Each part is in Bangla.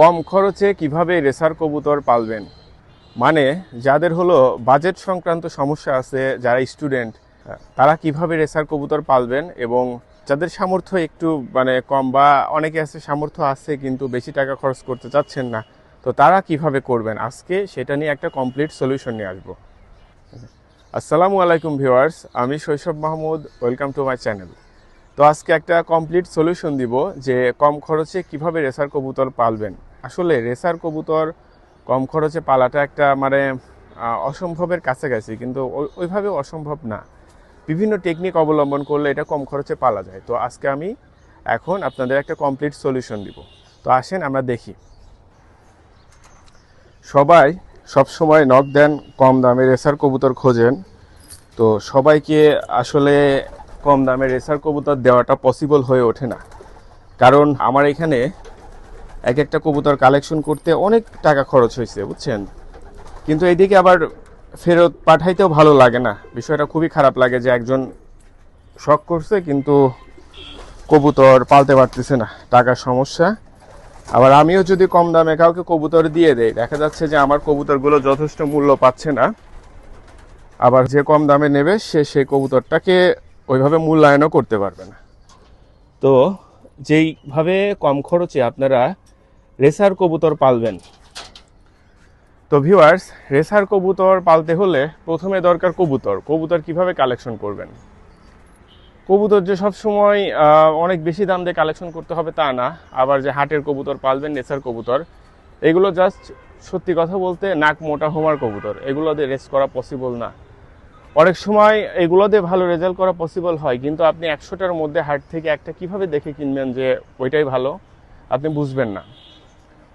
কম খরচে কীভাবে রেসার কবুতর পালবেন? মানে যাদের হলো বাজেট সংক্রান্ত সমস্যা আছে, যারা স্টুডেন্ট, তারা কীভাবে রেসার কবুতর পালবেন এবং যাদের সামর্থ্য একটু মানে কম বা অনেকে আছে সামর্থ্য আছে কিন্তু বেশি টাকা খরচ করতে চাচ্ছেন না, তো তারা কীভাবে করবেন? আজকে সেটা নিয়ে একটা কমপ্লিট সলিউশন নিয়ে আসব। আসসালামু আলাইকুম ভিউয়ার্স আমি Shoishob Mahmud welcome to my channel তো আজকে একটা কমপ্লিট সলিউশন দিব যে কম খরচে কীভাবে রেসার কবুতর পালবেন। আসলে রেসার কবুতর কম খরচে পালাটা একটা মানে অসম্ভবের কাছাকাছি, কিন্তু ওই- ওইভাবে অসম্ভব না। বিভিন্ন টেকনিক অবলম্বন করলে এটা কম খরচে পালা যায়। তো আজকে আমি এখন আপনাদের একটা কমপ্লিট সলিউশন দিব। তো আসেন আমরা দেখি। সবাই সব সময় নক দেন, কম দামে রেসার কবুতর খোঁজেন। তো সবাইকে আসলে কম দামে রেসার কবুতর দেওয়াটা পসিবল হয়ে ওঠে না। কারণ আমার এখানে এক একটা কবুতর কালেকশন করতে অনেক টাকা খরচ হয়েছে, বুঝছেন? কিন্তু এইদিকে আবার ফেরত পাঠাইতেও ভালো লাগে না। বিষয়টা খুবই খারাপ লাগে যে একজন শখ করছে, কিন্তু কবুতর পালতে পারতেছে না। টাকার সমস্যা। আবার আমিও যদি কম দামে কাউকে কবুতর দিয়ে দেই, দেখা যাচ্ছে যে আমার কবুতরগুলো যথেষ্ট মূল্য পাচ্ছে না। আবার যে কম দামে নেবে, সে সেই কবুতরটাকে ওইভাবে মূল্যায়নও করতে পারবে না। তো যেইভাবে কম খরচে আপনারা রেসার কবুতর পালবেন। তো ভিউয়ার্স রেসার কবুতর পালতে হলে প্রথমে দরকার কবুতর। কবুতর কীভাবে কালেকশন করবেন? কবুতর যে সব সময় অনেক বেশি দাম দিয়ে কালেকশন করতে হবে তা না। আবার যে হাটের কবুতর পালবেন নেসার কবুতর এগুলো জাস্ট সত্যি কথা বলতে নাক মোটা হোমার কবুতর। এগুলো দিয়ে রেস করা পসিবল না। অনেক সময় এগুলোতে ভালো রেজাল্ট করা পসিবল হয়, কিন্তু আপনি একশোটার মধ্যে হাট থেকে একটা কীভাবে দেখে কিনবেন যে ওইটাই ভালো, আপনি বুঝবেন না।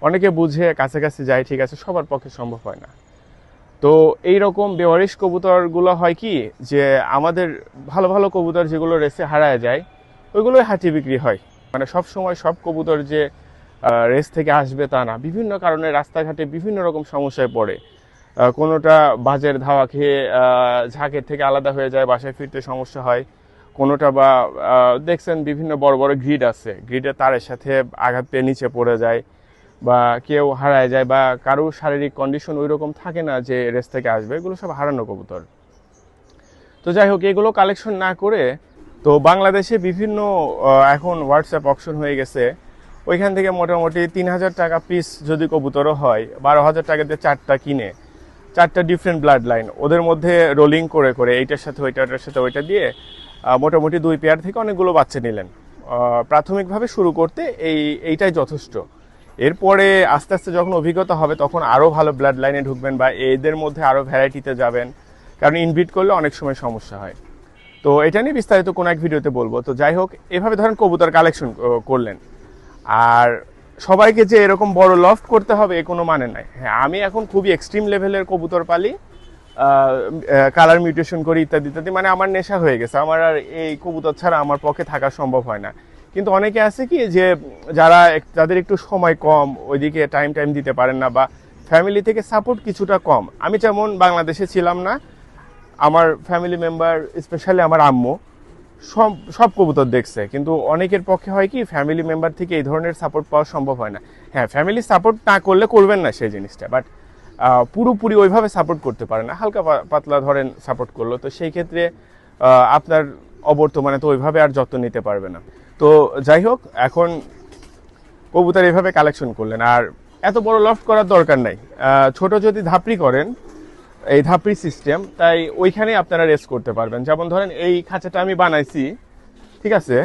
অনেকে বুঝে কাছাকাছি যায়, ঠিক আছে, সবার পক্ষে সম্ভব হয় না। তো এই রকম বেওয়ারিশ কবুতরগুলো হয় কি, যে আমাদের ভালো ভালো কবুতর যেগুলো রেসে হারায় যায়, ওইগুলোই হাঁটি বিক্রি হয়। মানে সব সময় সব কবুতর যে রেস থেকে আসবে তা না। বিভিন্ন কারণে রাস্তাঘাটে বিভিন্ন রকম সমস্যায় পড়ে। কোনোটা বাজের ধাওয়া খেয়ে ঝাঁকের থেকে আলাদা হয়ে যায়, বাসায় ফিরতে সমস্যা হয়। কোনোটা বা দেখছেন বিভিন্ন বড় বড় গ্রিড আছে। গ্রিডের তারের সাথে আঘাত পেয়ে নিচে পড়ে যায় বা কেউ হারায় যায় বা কারও শারীরিক কন্ডিশন ওই রকম থাকে না যে রেস থেকে আসবে, এগুলো সব হারানো কবুতর। তো যাই হোক, এগুলো কালেকশন না করে, তো বাংলাদেশে বিভিন্ন এখন হোয়াটসঅ্যাপ অপশন হয়ে গেছে। ওইখান থেকে মোটামুটি তিন হাজার টাকা পিস যদি কবুতরও হয়, বারো হাজার টাকাতে চারটা কিনে। চারটা ডিফারেন্ট ব্লাড লাইন ওদের মধ্যে রোলিং করে করে এইটার সাথে ওইটা ওইটার সাথে ওইটা দিয়ে মোটামুটি দুই পেয়ার থেকে অনেকগুলো বাচ্চা নিলেন। প্রাথমিকভাবে শুরু করতে এই, এইটাই যথেষ্ট। এরপরে আস্তে আস্তে যখন অভিজ্ঞতা হবে, তখন আরও ভালো ব্লাড লাইনে ঢুকবেন বা এদের মধ্যে আরও ভ্যারাইটিতে যাবেন। কারণ ইনভিট করলে অনেক সময় সমস্যা হয়। তো এটা নিয়ে বিস্তারিত কোনো এক ভিডিওতে বলব। তো যাই হোক, এভাবে ধরেন কবুতর কালেকশন করলেন। আর সবাইকে যে এরকম বড় লফট করতে হবে, এ কোনো মানে নাই। হ্যাঁ আমি এখন খুবই এক্সট্রিম লেভেলের কবুতর পালি কালার মিউটেশন করি ইত্যাদি ইত্যাদি মানে আমার নেশা হয়ে গেছে। আমার আর এই কবুতর ছাড়া আমার পক্ষে থাকা সম্ভব হয় না। কিন্তু অনেকে আছে কি, যে যারা যাদের একটু সময় কম, ওইদিকে টাইম টাইম দিতে পারেন না বা ফ্যামিলি থেকে সাপোর্ট কিছুটা কম। আমি যেমন বাংলাদেশে ছিলাম না, আমার ফ্যামিলি মেম্বার স্পেশালি আমার আম্মু সব সব কবুতর দেখছে। কিন্তু অনেকের পক্ষে হয় কি ফ্যামিলি মেম্বার থেকে এই ধরনের সাপোর্ট পাওয়া সম্ভব হয় না। হ্যাঁ ফ্যামিলি সাপোর্ট না করলে করবেন না সেই জিনিসটা বাট পুরোপুরি ওইভাবে সাপোর্ট করতে পারে না। হালকা পাতলা ধরেন সাপোর্ট করল, তো সেই ক্ষেত্রে আপনার অবর্তমানে তো ওইভাবে আর যত্ন নিতে পারবে না। তো যাই হোক, এখন কবুতর এভাবে কালেকশন করলেন। আর এত বড় লফট করার দরকার নাই। ছোট যদি ধাপড়ি করেন এই ধাপড়ি সিস্টেম তাই ওইখানে আপনারা রেস করতে পারবেন। যেমন ধরেন এই খাঁচাটা আমি বানাইছি, ঠিক আছে?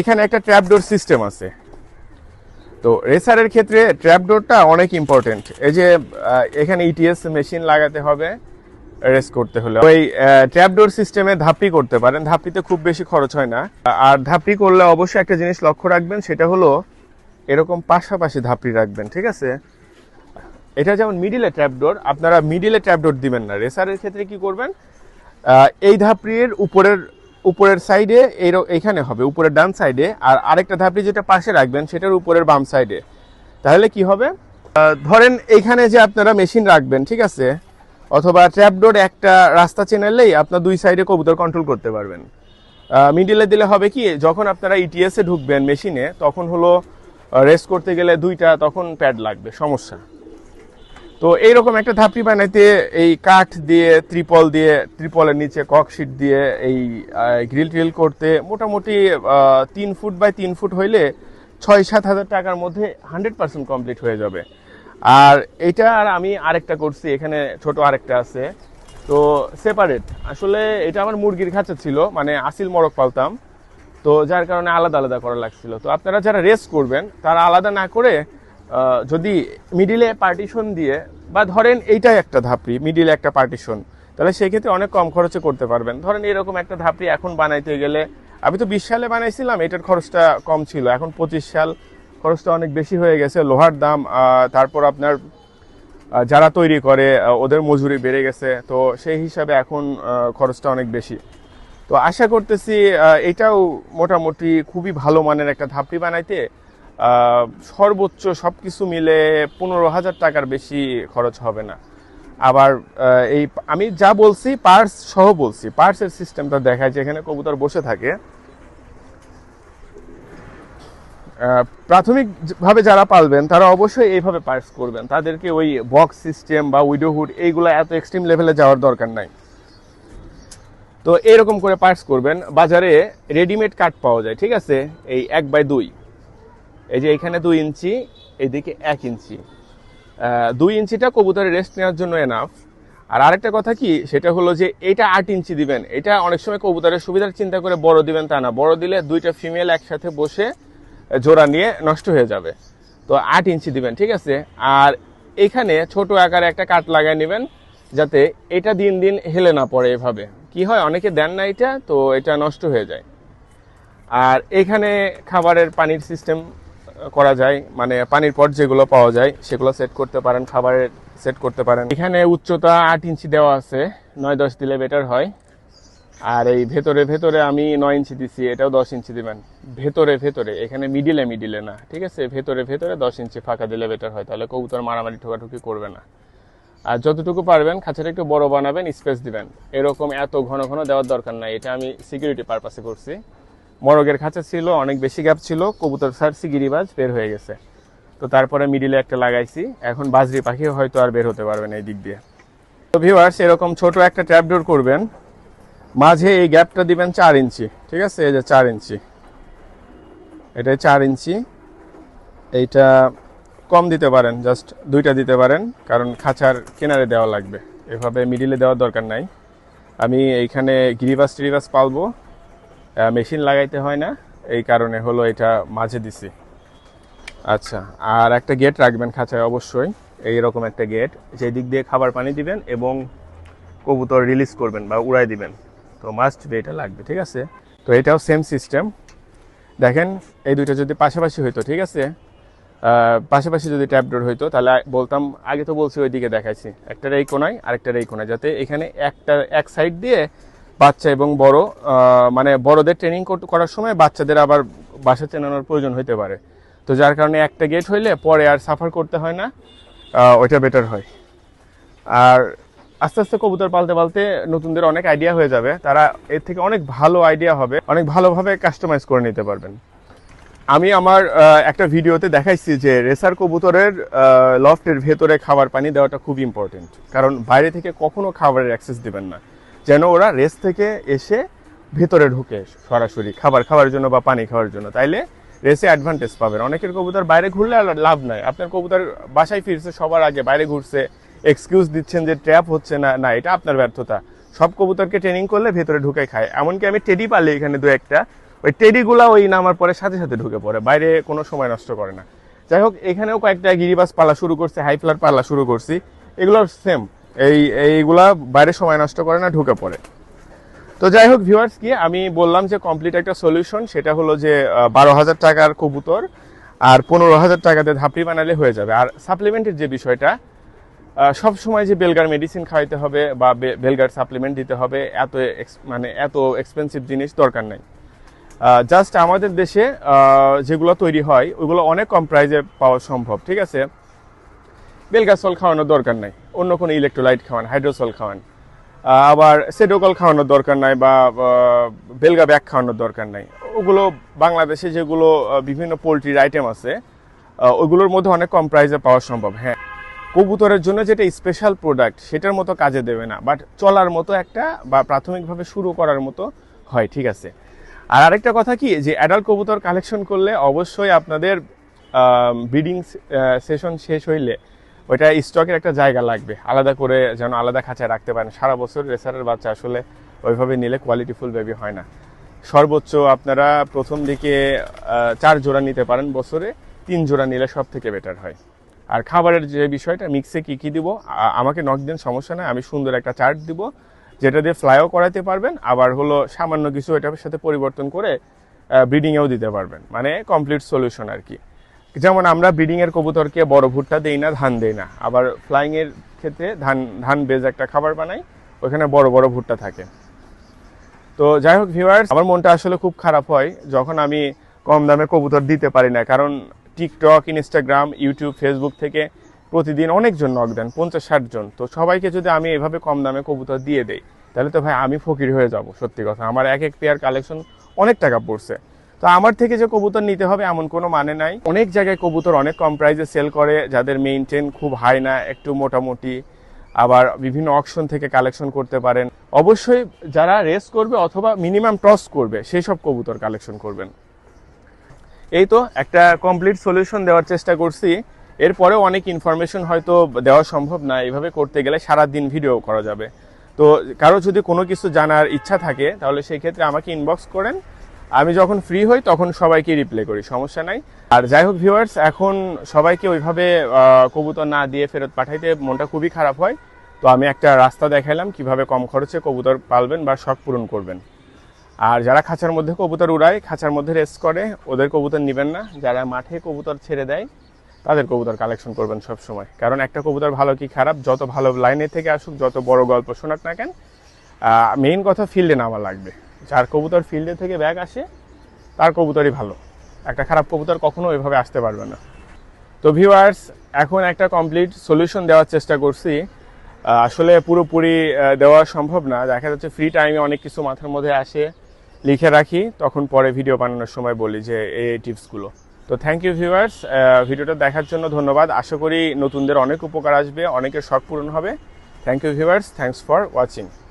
এখানে একটা ট্র্যাপডোর সিস্টেম আছে। তো রেসারের ক্ষেত্রে ট্র্যাপডোরটা অনেক ইম্পর্টেন্ট এই যে এখানে ইটিএস মেশিন লাগাতে হবে রেস করতে হলে। ওই ট্র্যাপডোর সিস্টেমে ধাপড়ি করতে পারেন। ধাপড়িতে খুব বেশি খরচ হয় না। আর ধাপড়ি করলে অবশ্যই একটা জিনিস লক্ষ্য রাখবেন, সেটা হলো এরকম পাশাপাশি ধাপড়ি রাখবেন, ঠিক আছে? এটা যেমন মিডিলে ট্র্যাপডোর আপনারা মিডিলে ট্র্যাপডোর দিবেন না। রেসারের ক্ষেত্রে কি করবেন? এই ধাপড়ির উপরের উপরের সাইডে এই এইখানে হবে, উপরের ডান সাইডে আর আরেকটা ধাপড়ি যেটা পাশে রাখবেন, সেটার উপরের বাম সাইডে তাহলে কি হবে? ধরেন এইখানে যে আপনারা মেশিন রাখবেন, ঠিক আছে? অথবা ট্র্যাপডোর একটা রাস্তা চেনালেই আপনার দুই সাইডে কবুতর কন্ট্রোল করতে পারবেন। মিডিলে দিলে হবে কি, যখন আপনারা ইটিএসে ঢুকবেন মেশিনে তখন হলো রেস করতে গেলে দুইটা, তখন প্যাড লাগবে, সমস্যা। তো এইরকম একটা ধাপড়ি বানাইতে এই কাঠ দিয়ে, ত্রিপল দিয়ে, ত্রিপলের নিচে ককশিট দিয়ে এই গ্রিল ট্রিল করতে মোটামুটি তিন ফুট বাই তিন ফুট হইলে ছয় সাত হাজার টাকার মধ্যে হান্ড্রেড পার্সেন্ট কমপ্লিট হয়ে যাবে। আর এটা আর আমি আরেকটা করছি, এখানে ছোট আরেকটা আছে। তো সেপারেট, আসলে এটা আমার মুরগির খাঁচা ছিল মানে আসিল মরক পালতাম। তো যার কারণে আলাদা আলাদা করা লাগছিল। তো আপনারা যারা রেস করবেন, তারা আলাদা না করে যদি মিডিলে পার্টিশন দিয়ে, বা ধরেন এইটাই একটা ধাপড়ি মিডিলে একটা পার্টিশন তাহলে সেক্ষেত্রে অনেক কম খরচে করতে পারবেন। ধরেন এরকম একটা ধাপড়ি এখন বানাইতে গেলে, আমি তো বিশ সালে বানাইছিলাম, এটার খরচটা কম ছিল। এখন পঁচিশ সাল খরচটা অনেক বেশি হয়ে গেছে, লোহার দাম তারপর আপনার যারা তৈরি করে ওদের মজুরি বেড়ে গেছে, তো সেই হিসাবে এখন খরচটা অনেক বেশি। তো আশা করতেছি এটাও মোটামুটি খুবই ভালো মানের একটা ধাপড়ি বানাইতে সর্বোচ্চ সব কিছু মিলে পনেরো হাজার টাকার বেশি খরচ হবে না। আবার এই আমি যা বলছি পার্স সহ বলছি। পার্সের সিস্টেমটা দেখায় যেখানে কবুতর বসে থাকে। প্রাথমিকভাবে যারা পালবেন, তারা অবশ্যই এইভাবে পার্স করবেন। তাদেরকে ওই বক্স সিস্টেম বা উইডোহুড এইগুলো এত এক্সট্রিম লেভেলে যাওয়ার দরকার নাই। তো এরকম করে পার্স করবেন। বাজারে রেডিমেড কাঠ পাওয়া যায়, ঠিক আছে? এই এক বাই দুই। এই যে এখানে দুই ইঞ্চি এইদিকে এক ইঞ্চি। দুই ইঞ্চিটা কবুতরের রেস্ট নেওয়ার জন্য এনাফ আর আরেকটা কথা কি, সেটা হলো যে এটা আট ইঞ্চি দিবেন। এটা অনেক সময় কবুতরের সুবিধার চিন্তা করে বড় দিবেন তা না। বড় দিলে দুইটা ফিমেল একসাথে বসে জোড়া নিয়ে নষ্ট হয়ে যাবে। তো আট ইঞ্চি দিবেন, ঠিক আছে? আর এখানে ছোট আকারে একটা কাঠ লাগাই নেবেন, যাতে এটা দিন দিন হেলে না পড়ে এভাবে। কি হয়, অনেকে দেন না এটা, তো এটা নষ্ট হয়ে যায়। আর এখানে খাবারের পানির সিস্টেম করা যায় মানে পানির পট যেগুলো পাওয়া যায়, সেগুলো সেট করতে পারেন, খাবারের সেট করতে পারেন। এখানে উচ্চতা আট ইঞ্চি দেওয়া আছে, নয় দশ দিলে বেটার হয়। আর এই ভেতরে ভেতরে আমি নয় ইঞ্চি দিছি, এটাও দশ ইঞ্চি দিবেন। ভেতরে ভেতরে, এখানে মিডিলে মিডিলে না, ঠিক আছে? ভেতরে ভেতরে দশ ইঞ্চি ফাঁকা দিলে বেটার হয়, তাহলে কবুতর মারামারি, ঠোকাঠুকি করবে না। আর যতটুকু পারবেন, খাঁচাটা একটু বড় বানাবেন স্পেস দিবেন। এরকম এত ঘন ঘন দেওয়ার দরকার নাই, এটা আমি সিকিউরিটি পারপাসে করছি। মরগের খাঁচা ছিল, অনেক বেশি গ্যাপ ছিল, কবুতর ছাড়ছি গিরিবাজ, বের হয়ে গেছে। তো তারপরে মিডিলে একটা লাগাইছি, এখন বাজরি পাখি হয়তো আর বের হতে পারবে না এই দিক দিয়ে। তো ভিউয়ার্স এরকম ছোট একটা ট্র্যাপ ডোর করবেন, মাঝে এই গ্যাপটা দিবেন চার ইঞ্চি, ঠিক আছে? এই যে চার ইঞ্চি। এটা চার ইঞ্চি। এইটা কম দিতে পারেন জাস্ট দুইটা দিতে পারেন, কারণ খাঁচার কিনারে দেওয়া লাগবে। এভাবে মিডিলে দেওয়ার দরকার নাই। আমি এইখানে গিরিবাস টিরিবাস পালবো মেশিন লাগাইতে হয় না, এই কারণে হলো এটা মাঝে দিছি। আচ্ছা আর একটা গেট রাখবেন খাঁচায় অবশ্যই এই রকম একটা গেট। যেই দিক দিয়ে খাবার পানি দিবেন এবং কবুতর রিলিজ করবেন বা উড়াই দিবেন। তো মাস্ট বি এটা লাগবে, ঠিক আছে? তো এটাও সেম সিস্টেম দেখেন, এই দুইটা যদি পাশাপাশি হইতো, ঠিক আছে? পাশাপাশি যদি ট্যাপ ডোর হইতো, তাহলে বলতাম, আগে তো বলছি ওই দিকে দেখাইছি। একটার এই কোনায়, আরেকটার এই কোনায়, যাতে এখানে একটা, এক সাইড দিয়ে বাচ্চা এবং বড় মানে বড়দের ট্রেনিং করার সময় বাচ্চাদের আবার বাসা চেনানোর প্রয়োজন হইতে পারে। তো যার কারণে একটা গেট হইলে পরে আর সাফার করতে হয় না ওইটা বেটার হয়। আর আস্তে আস্তে কবুতর পালতে পালতে নতুনদের অনেক আইডিয়া হয়ে যাবে। তারা এর থেকে অনেক ভালো আইডিয়া হবে, অনেক ভালোভাবে কাস্টমাইজ করে নিতে পারবেন। আমি আমার একটা ভিডিওতে দেখাইছি যে রেসার কবুতরের লফটের ভেতরে খাবার পানি দেওয়াটা খুব ইম্পর্টেন্ট কারণ বাইরে থেকে কখনো খাবারের অ্যাক্সেস দেবেন না। যেন ওরা রেস থেকে এসে ভেতরে ঢুকে সরাসরি খাবার খাওয়ার জন্য বা পানি খাওয়ার জন্য। তাইলে রেসে অ্যাডভান্টেজ পাবেন। অনেকের কবুতর বাইরে ঘুরলে লাভ নাই। আপনার কবুতর বাসায় ফিরছে, সবার আগে বাইরে ঘুরছে এক্সকিউজ দিচ্ছেন যে ট্র্যাপ হচ্ছে না না, এটা আপনার ব্যর্থতা। সব কবুতরকে ট্রেনিং করলে ভেতরে ঢুকে খায়। এমনকি আমি টেডি পালি এখানে দু একটা। ওই টেডিগুলা ওই নামার পরে সাথে সাথে ঢুকে পড়ে। বাইরে কোনো সময় নষ্ট করে না। যাই হোক, এখানেও কয়েকটা গিরিবাস পালা শুরু করছে হাই ফ্লার পালা শুরু করছি। এগুলো সেম এই, এইগুলা বাইরে সময় নষ্ট করে না, ঢুকে পড়ে। তো যাই হোক ভিউয়ার্স কি আমি বললাম যে কমপ্লিট একটা সলিউশন সেটা হলো যে বারো হাজার টাকার কবুতর আর পনেরো হাজার টাকাতে ধাপড়ি বানালে হয়ে যাবে। আর সাপ্লিমেন্টের যে বিষয়টা সব সময় যে বেলগার মেডিসিন খাওয়াইতে হবে বা বেলগার সাপ্লিমেন্ট দিতে হবে, এত মানে এত এক্সপেন্সিভ জিনিস দরকার নাই। জাস্ট আমাদের দেশে যেগুলো তৈরি হয় ওইগুলো অনেক কম প্রাইজে পাওয়া সম্ভব, ঠিক আছে? বেলগাসল খাওয়ানোর দরকার নাই। অন্য কোনো ইলেকট্রোলাইট খাওয়ান হাইড্রোসল খাওয়ান। আবার সেডোকল খাওয়ানোর দরকার নাই বা বেলগা ব্যাগ খাওয়ানোর দরকার নাই। ওগুলো বাংলাদেশে যেগুলো বিভিন্ন পোলট্রির আইটেম আছে ওইগুলোর মধ্যে অনেক কম প্রাইসে পাওয়া সম্ভব হ্যাঁ। কবুতরের জন্য যেটা স্পেশাল প্রোডাক্ট সেটার মতো কাজে দেবে না। বাট চলার মতো একটা বা প্রাথমিকভাবে শুরু করার মতো হয়, ঠিক আছে। আর আরেকটা কথা কি, যে অ্যাডাল্ট কবুতর কালেকশন করলে অবশ্যই আপনাদের ব্রিডিং সেশন শেষ হইলে ওইটা স্টকের একটা জায়গা লাগবে। আলাদা করে যেন আলাদা খাঁচায় রাখতে পারেন। সারা বছর রেসারের বাচ্চা আসলে ওইভাবে নিলে কোয়ালিটিফুল বেবি হয় না। সর্বোচ্চ আপনারা প্রথম দিকে চার জোড়া নিতে পারেন বছরে। তিন জোড়া নিলে সব থেকে বেটার হয়। আর খাবারের যে বিষয়টা মিক্সে কি কি দিব? আমাকে নক দিন, সমস্যা নাই। আমি সুন্দর একটা চার্ট দিব, যেটা দিয়ে ফ্লাইও করাতে পারবেন। আবার হলো সামান্য কিছু এটার সাথে পরিবর্তন করে ব্রিডিংয়েও দিতে পারবেন। মানে কমপ্লিট সলিউশন আর কি। যেমন আমরা ব্রিডিং এর কবুতরকে বড় ভুট্টা দেই না, ধান দেই না। আবার ফ্লাইং এর ক্ষেত্রে ধান ধান বেজ একটা খাবার বানাই ওখানে বড় বড় ভুট্টা থাকে। তো যাই হোক ভিউয়ার্স আমার মনটা আসলে খুব খারাপ হয় যখন আমি কম দামে কবুতর দিতে পারি না। কারণ টিকটক ইনস্টাগ্রাম ইউটিউব ফেসবুক থেকে প্রতিদিন অনেকজন নক দেন, পঞ্চাশ, ষাট জন। তো সবাইকে যদি আমি এভাবে কম দামে কবুতর দিয়ে দেই, তাহলে তো ভাই আমি ফকির হয়ে যাব, সত্যি কথা। আমার এক এক পেয়ার কালেকশন অনেক টাকা পড়ছে। তো আমার থেকে যে কবুতর নিতে হবে এমন কোনো মানে নাই। অনেক জায়গায় কবুতর অনেক কম প্রাইসে সেল করে, যাদের মেইনটেন খুব হাই না, একটু মোটামুটি। আবার বিভিন্ন অকশন থেকে কালেকশন করতে পারেন। অবশ্যই যারা রেস করবে অথবা মিনিমাম টস করবে, সেই সব কবুতর কালেকশন করবেন। এই তো একটা কমপ্লিট সলিউশন দেওয়ার চেষ্টা করছি। এরপরেও অনেক ইনফরমেশন হয়তো দেওয়া সম্ভব না এভাবে করতে গেলে সারা দিন ভিডিও করা যাবে। তো কারও যদি কোনো কিছু জানার ইচ্ছা থাকে, তাহলে সেই ক্ষেত্রে আমাকে ইনবক্স করেন। আমি যখন ফ্রি হই, তখন সবাইকে রিপ্লাই করি, সমস্যা নাই। আর যাই হোক ভিউয়ার্স এখন সবাইকে ওইভাবে কবুতর না দিয়ে ফেরত পাঠাইতে মনটা খুবই খারাপ হয়। তো আমি একটা রাস্তা দেখাইলাম, কীভাবে কম খরচে কবুতর পালবেন বা শখ পূরণ করবেন। আর যারা খাঁচার মধ্যে কবুতর উড়ায়, খাঁচার মধ্যে রেস করে, ওদের কবুতর নেবেন না। যারা মাঠে কবুতর ছেড়ে দেয়, তাদের কবুতর কালেকশন করবেন সব সময় কারণ একটা কবুতর ভালো কি খারাপ, যত ভালো লাইনে থেকে আসুক, যত বড় গল্প শোনাক না কেন মেইন কথা ফিল্ডে নামা লাগবে। যার কবুতর ফিল্ডে থেকে ব্যাগ আসে, তার কবুতরই ভালো। একটা খারাপ কবুতর কখনো ওইভাবে আসতে পারবে না। তো ভিউয়ার্স এখন একটা কমপ্লিট সলিউশন দেওয়ার চেষ্টা করছি। আসলে পুরোপুরি দেওয়া সম্ভব না। দেখা যাচ্ছে ফ্রি টাইমে অনেক কিছু মাথার মধ্যে আসে। লিখে রাখি, তখন পরে ভিডিও বানানোর সময় বলি যে, এই এই টিপসগুলো তো থ্যাংক ইউ ভিউয়ার্স ভিডিওটা দেখার জন্য ধন্যবাদ। আশা করি নতুনদের অনেক উপকার আসবে, অনেকের শখ পূরণ হবে। Thank you viewers thanks for watching